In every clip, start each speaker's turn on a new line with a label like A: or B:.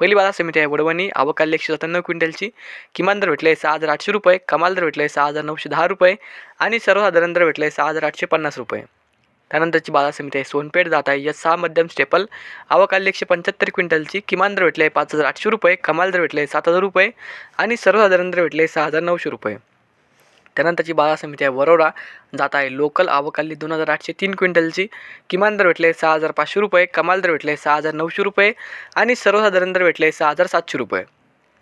A: पहिली बाजार समिती आहे वडवणी आवकाली एकशे सत्त्याण्णव क्विंटलची. किमान दर भेटले सहा हजार आठशे रुपये कमाल दर भेटले सहा हजार नऊशे दहा रुपये आणि सर्वसाधारण दर भेटले सहा हजार आठशे पन्नास रुपये. त्यानंतरची बाजार समिती आहे सोनपेठ जात आहे या सहा मध्यम स्टेपल. आवकाली एकशे पंच्याहत्तर क्विंटलची. किमान दर भेटले पाच हजार आठशे रुपये कमाल दर भेटले सात हजार रुपये आणि सर्वसाधारण दर भेटले सहा हजार नऊशे रुपये. त्यानंतरची बाजार समिती आहे वरोडा. जात आहे लोकल आवकाली दोन हजार आठशे तीन क्विंटलची. किमान दर भेटले सहा हजार पाचशे रुपये कमाल दर भेटले सहा हजार नऊशे रुपये आणि सर्वसाधारण दर भेटले सहा हजार सातशे रुपये.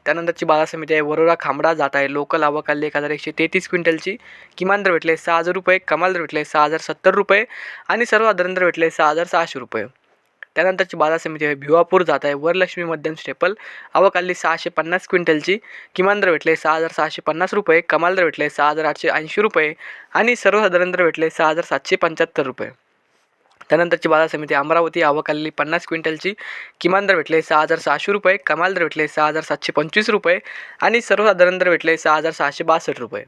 A: त्यानंतरची बाजार समिती आहे वरोडा खांबडा. जात आहे लोकल आवकाली एक हजार एकशे तेहतीस क्विंटलची. किमान दर भेटले सहा हजार रुपये कमाल दर भेटले सहा हजार सत्तर रुपये आणि सर्वसाधारण दर भेटले सहा हजार सहाशे रुपये. त्यानंतरची बाजार समिती आहे भिवापूर जात आहे वरलक्ष्मी मध्यम स्टेपल अवकाली सहाशे पन्नास क्विंटलची. किमान दर भेटले सहा हजार सहाशे पन्नास रुपये कमाल दर भेटले सहा हजार आठशे ऐंशी रुपये आणि सर्वसाधारण दर भेटले सहा हजार सातशे पंच्याहत्तर रुपये. त्यानंतरची बाजार समिती अमरावती अवकाली पन्नास क्विंटलची. किमान दर भेटले सहा हजार सहाशे रुपये कमाल दर भेटले सहा हजार सातशे पंचवीस रुपये आणि सर्वसाधारण दर भेटले सहा हजार सहाशे बासष्ट रुपये.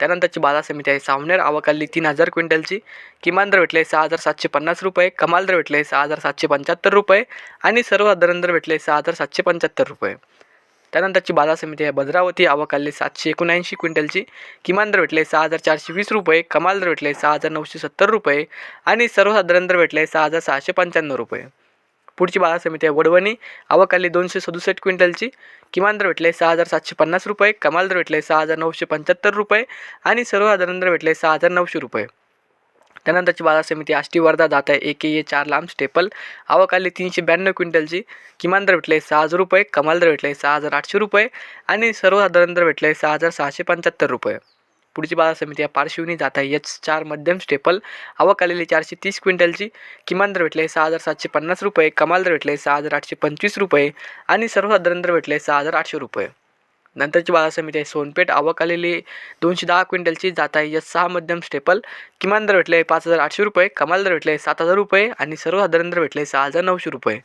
A: त्यानंतरची बाजार समिती आहे. सावनेर आवकाली तीन हजार क्विंटलची. किमान दर भेटले सहा हजार सातशे पन्नास रुपये. कमाल दर भेटले सहा हजार सातशे पंच्याहत्तर रुपये. आणि सर्वसाधारण दर भेटले सहा हजार सातशे पंच्याहत्तर रुपये. त्यानंतरची बाजार समिती आहे. भद्रावती आवकाली सातशे एकोणऐंशी क्विंटलची. किमान दर भेटले सहा हजार चारशे वीस रुपये. कमाल दर भेटले सहा हजार नऊशे सत्तर रुपये. आणि सर्वसाधारण दर भेटले सहा हजार सहाशे पंच्याण्णव रुपये. पुढची बाजार समिती आहे वडवणी. आवकाली दोनशे सदुसष्ट क्विंटलची. किमान दर भेटले सहा हजार सातशे पन्नास रुपये. कमाल दर भेटले सहा हजार नऊशे पंच्याहत्तर रुपये. आणि सर्वसाधारण दर भेटले सहा हजार नऊशे रुपये. त्यानंतरची बाजार समिती आष्टी वर्धा जात आहे. एक ए चार लांब स्टेपल. आवकाली तीनशे ब्याण्णव क्विंटलची. किमान दर भेटले सहा हजार रुपये. कमाल दर भेटले सहा हजार आठशे रुपये. आणि सर्वसाधारण दर भेटले सहा हजार सहाशे पंच्याहत्तर रुपये. पुढची बाजार समिती या पार्श्वनी जात आहे. एच चार मध्यम स्टेपल आवक आलेली चारशे तीस क्विंटलची किमान दर भेटले सहा हजार सातशे पन्नास रुपये. कमाल दर भेटले सहा हजार आठशे पंचवीस रुपये आणि सर्वसाधारण दर भेटले सहा हजार आठशे रुपये. नंतरची बाजार समिती आहे. सोनपेठ आवक आलेली दोनशे दहा क्विंटलची जात आहे. एच सहा मध्यम स्टेपल किमान दर भेटले पाच हजार आठशे रुपये. कमाल दर भेटले सात हजार रुपये आणि सर्वसाधारण दर भेटले सहा हजार नऊशे रुपये.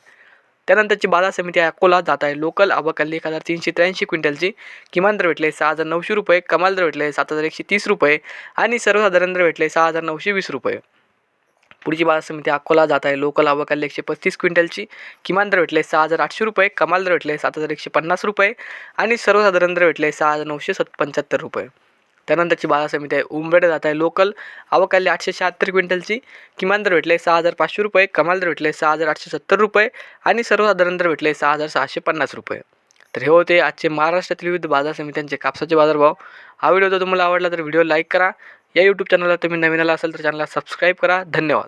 A: त्यानंतरची बाजार समिती आहे अकोला जात आहे. लोकल आवकाली एक हजार तीनशे त्र्याऐंशी क्विंटलची. किमान दर भेटले सहा हजार नऊशे रुपये कमाल दर भेटले सात हजार एकशे तीस रुपये आणि सर्वसाधारण दर भेटले सहा हजार नऊशे वीस रुपये. पुढची बाजार समिती अकोला जात आहे. लोकल आवकाली एकशे पस्तीस क्विंटलची. किमान दर भेटले सहा हजार आठशे रुपये कमाल दर भेटले सात हजार एकशे पन्नास रुपये आणि सर्वसाधारण दर भेटले सहा हजार नऊशे सत पंच्याहत्तर रुपये. त्यानंतरची बाजार समिती आहे. उंबेड जात आहे लोकल आवक आली आठशे शहात्तर क्विंटलची. किमान दर भेटले सहा हजार पाचशे रुपये. कमाल दर भेटले सहा हजार आठशे सत्तर रुपये. आणि सर्वसाधारण दर भेटले सहा हजार सहाशे पन्नास रुपये. तर हे होते आजचे महाराष्ट्रातील विविध बाजार समित्यांचे कापसाचे बाजारभाव. हा व्हिडिओ जर तुम्हाला आवडला तर व्हिडिओ लाईक करा. या यूट्यूब चॅनलला तुम्ही नवीन आला असाल तर चॅनलला सबस्क्राईब करा. धन्यवाद.